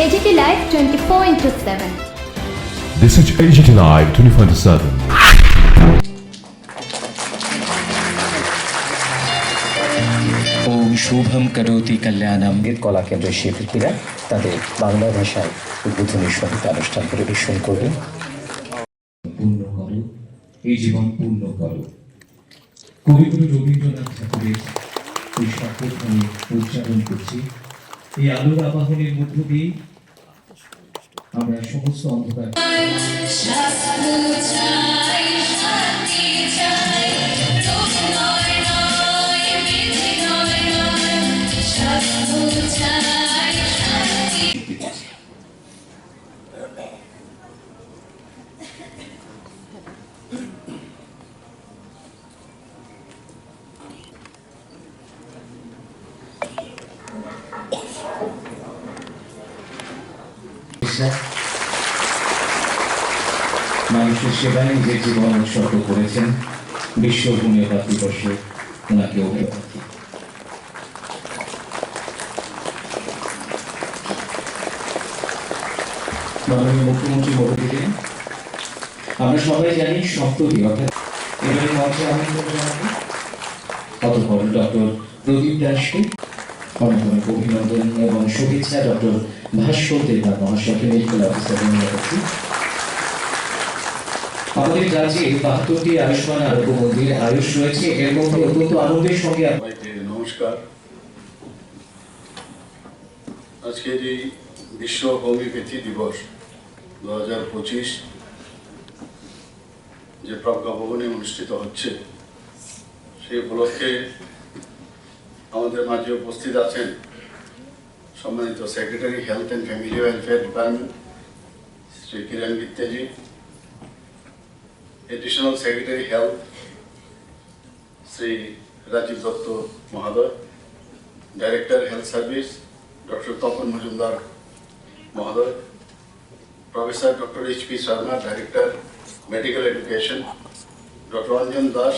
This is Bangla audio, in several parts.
AGT Live 24 into 7. This is AGT Live 24 7. Shubham করোতি Kalyanam সংগীত কলা কেন্দ্রের শিল্পীরা তাদের বাংলা ভাষায় উদ্বোধনী সংগীত অনুষ্ঠান পরিবেশন করবেন পূর্ণ করো এই জীবন পূর্ণ করো কবিগুরু রবীন্দ্রনাথ ঠাকুরের এই শপথ আমি উচ্চারণ করছি। এই আলোর আবাহনের মধ্য দিয়ে আমরা সমস্ত অন্ধকার মানুষের সেবায় যে জীবন উৎসর্গ করেছেন, বিশ্ব হোমিওপ্যাথ দিবসে ওনাকে মাননীয় মুখ্যমন্ত্রী মহোদয় আমরা সবাই জানি সপ্তমী অর্থাৎ এবারে মঞ্চে আমন্ত্রণ অতঃপর ডক্টর প্রদীপ দাসকে অনেক অনেক অভিনন্দন এবং শুভেচ্ছা ডক্টর ভাস্কর দেবনাথ মহাশয়কে মেডিকেল অফিসার নিয়ে আমাদের রাজ্যে বাহাত্তরটি আয়ুষ্মান আরোগ্য মন্দির আয়ুষ রয়েছে। এর মধ্যে অত্যন্ত আনন্দের সঙ্গে নমস্কার। আজকের এই বিশ্ব হোমিওপ্যাথি দিবস দু হাজার পঁচিশ যে প্রজ্ঞা ভবনে অনুষ্ঠিত হচ্ছে, সেই উপলক্ষে আমাদের মাঝে উপস্থিত আছেন সম্মানিত secretary, health and family welfare department, Shri Kiran বিত্তেজি additional secretary health Shri Rajib Dutta মহোদয় director health service doctor Tapan Majumdar মহোদয় professor doctor H P Sharma director medical education doctor Anjan Das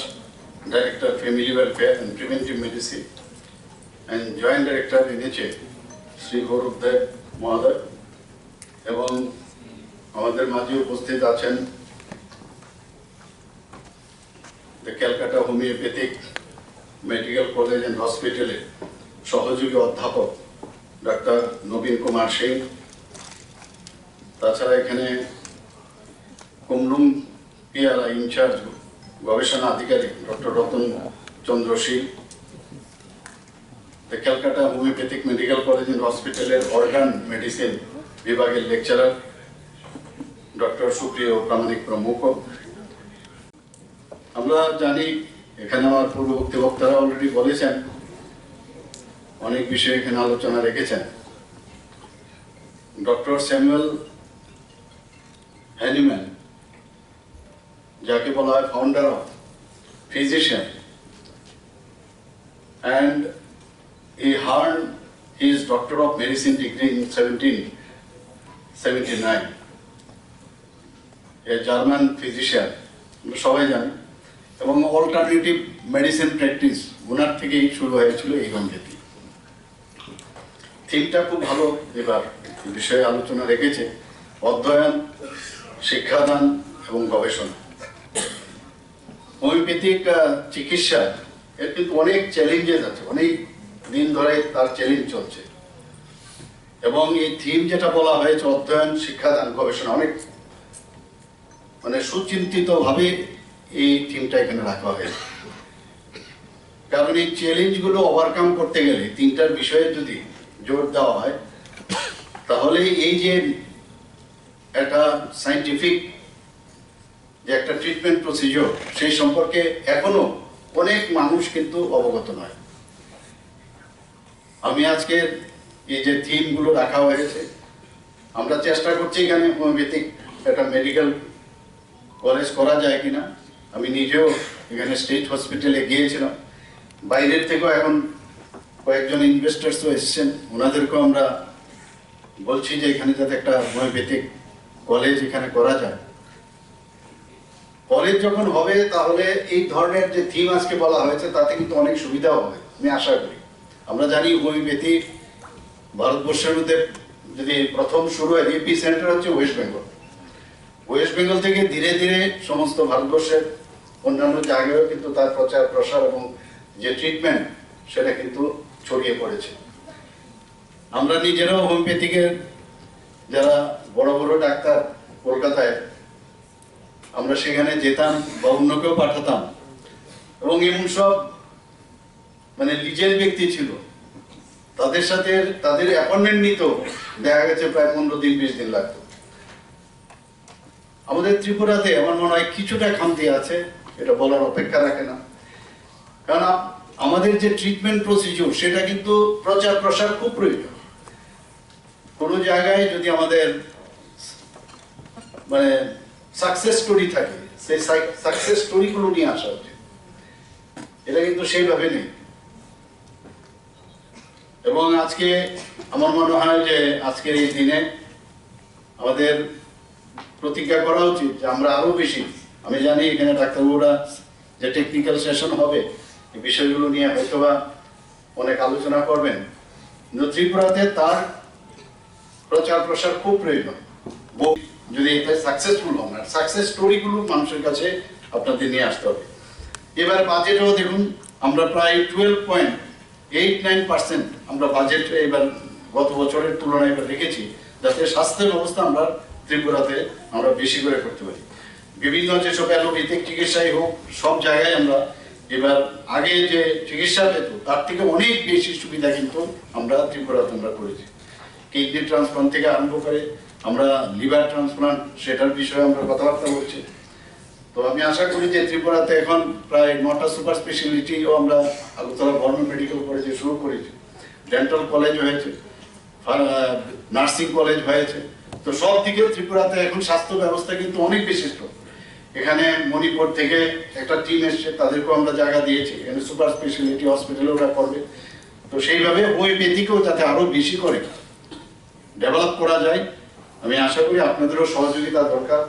director family welfare and preventive medicine and joint director এনেছে শ্রী গৌরব দেব মহোদয় এবং আমাদের মাঝে উপস্থিত আছেন Calcutta homeopathic medical college and হসপিটালে সহযোগী অধ্যাপক ডাক্তার নবীন কুমার সিং তাছাড়া এখানে কুমরুম পিয়ারা ইনচার্জ গবেষণা আধিকারিক doctor Ratan Chandra the Calcutta homeopathic medical college and হসপিটালের অর্গান মেডিসিন বিভাগের লেকচারার ডক্টর সুপ্রিয় প্রামাণিক প্রমুখ। আমরা জানি, এখানে আমার পূর্ববর্তী বক্তারা অলরেডি বলেছেন, অনেক বিষয়ে এখানে আলোচনা রেখেছেন। ডক্টর স্যামুয়েল হ্যানিম্যান, যাকে বলা হয় founder of physician and he earned his doctor of medicine degree in seventeen seventy nine a German physician সবাই জানি। এবং অল্টারনেটিভ মেডিসিন প্র্যাকটিস ওনার থেকেই শুরু হয়েছিল এই হোমিওপ্যাথি। থিমটা খুব ভালো এবার বিষয়ে আলোচনা রেখেছে। অধ্যয়ন, শিক্ষাদান এবং গবেষণা। হোমিওপ্যাথিক চিকিৎসা এর কিন্তু অনেক চ্যালেঞ্জেস আছে। অনেক দিন ধরে তার চ্যালেঞ্জ চলছে। এবং এই থিম যেটা বলা হয়েছে, অধ্যয়ন, শিক্ষাদান, গবেষণা, অনেক মানে সুচিন্তিত ভাবে এই টিমটা এখানে রাখা হয়েছে কারণ এই চ্যালেঞ্জগুলো ওভারকাম করতে গেলে তিনটার বিষয়ে যদি জোর দেওয়া হয়, তাহলে এই যে একটা সাইন্টিফিক যে একটা ট্রিটমেন্ট প্রসিজিওর সেই সম্পর্কে এখনও অনেক মানুষ কিন্তু অবগত নয়। আমি আজকে এই যে থিমগুলো রাখা হয়েছে, আমরা চেষ্টা করছি এখানে হোমিওপ্যাথিক একটা মেডিকেল কলেজ করা যায় কিনা। আমি নিজেও এখানে স্টেট হসপিটালে গিয়েছিলাম। বাইরের থেকেও এখন কয়েকজন ইনভেস্টার্সও এসেছেন। ওনাদেরকেও আমরা বলছি যে এখানে যাতে একটা হোমিওপ্যাথিক কলেজ এখানে করা যায়। কলেজ যখন হবে, তাহলে এই ধরনের যে থিম আজকে বলা হয়েছে, তাতে কিন্তু অনেক সুবিধা হবে, আমি আশা করি। আমরা জানি হোমিওপ্যাথি ভারতবর্ষের মধ্যে যদি প্রথম শুরু হয় এপি সেন্টার হচ্ছে ওয়েস্ট বেঙ্গল ওয়েস্ট বেঙ্গল থেকে ধীরে ধীরে সমস্ত ভারতবর্ষের অন্যান্য জায়গায়ও কিন্তু তার প্রচার, প্রসার এবং যে ট্রিটমেন্ট সেটা কিন্তু ছড়িয়ে পড়েছে। আমরা নিজেরাও হোমিওপ্যাথিকের যারা বড় বড় ডাক্তার কলকাতায়, আমরা সেখানে যেতাম বা অন্যকেও পাঠাতাম। এবং এমন সব মানে লিজের ব্যক্তি ছিল। তাদের সাথে, তাদের অ্যাপয়েন্টমেন্ট নিতেও দেখা গেছে প্রায় পনেরো দিন, বিশ দিন লাগতো। আমাদের ত্রিপুরাতে আমার মনে হয় কিছুটা খামতি আছে। এটা বলার অপেক্ষা রাখে না। কারণ আমাদের যে ট্রিটমেন্ট প্রসিডিউর সেটা কিন্তু প্রচার প্রসার খুব প্রয়োজন। কোনো জায়গায় যদি আমাদের মানে সাকসেস স্টোরি থাকে, সেই সাকসেস স্টোরিগুলো নিয়ে আসা উচিত। এটা কিন্তু সেইভাবে নেই। এবং আজকে আমার মনে হয় যে আজকের এই দিনে আমাদের প্রতিজ্ঞা করা উচিত যে আমরা আরও বেশি আমি জানি এখানে ডাক্তারবাবুরা যে টেকনিক্যাল সেশন হবে, এই বিষয়গুলো নিয়ে হয়তোবা অনেক আলোচনা করবেন। কিন্তু ত্রিপুরাতে তার প্রচার প্রসার খুব প্রয়োজন। যদি এটা সাকসেসফুল হন, আর সাকসেস স্টোরিগুলো মানুষের কাছে আপনাদের নিয়ে আসতে হবে। এবার বাজেটও দেখুন, আমরা প্রায় twelve point eight nine percent আমরা বাজেট এবার গত বছরের তুলনায় এবার রেখেছি। যাতে স্বাস্থ্য ব্যবস্থা আমরা ত্রিপুরাতে আমরা বেশি করে করতে পারি। বিভিন্ন যেসব অ্যালোপ্যাথিক চিকিৎসাই হোক, সব জায়গায় আমরা এবার আগে যে চিকিৎসা পেত তার থেকে অনেক বেশি সুবিধা কিন্তু আমরা ত্রিপুরাতে আমরা করেছি। কিডনি ট্রান্সপ্লান্ট থেকে আরম্ভ করে আমরা লিভার ট্রান্সপ্লান্ট, সেটার বিষয়ে আমরা কথাবার্তা বলছি। তো আমি আশা করি যে ত্রিপুরাতে এখন প্রায় নটা সুপার স্পেশালিটিও আমরা আগরতলা গভর্নমেন্ট মেডিকেল কলেজে শুরু করেছি। ডেন্টাল কলেজ হয়েছে নার্সিং কলেজ হয়েছে। তো সব দিকে ত্রিপুরাতে এখন স্বাস্থ্য ব্যবস্থা কিন্তু অনেক বিশিষ্ট এখানে মণিপুর থেকে একটা টিম এসছে, তাদেরকেও আমরা জায়গা দিয়েছি। এখানে সুপার স্পেশালিটি হসপিটালে ওরা করবে। তো সেইভাবে ওই হোমিওপ্যাথিকেও যাতে আরও বেশি করে ডেভেলপ করা যায়, আমি আশা করি আপনাদেরও সহযোগিতা দরকার।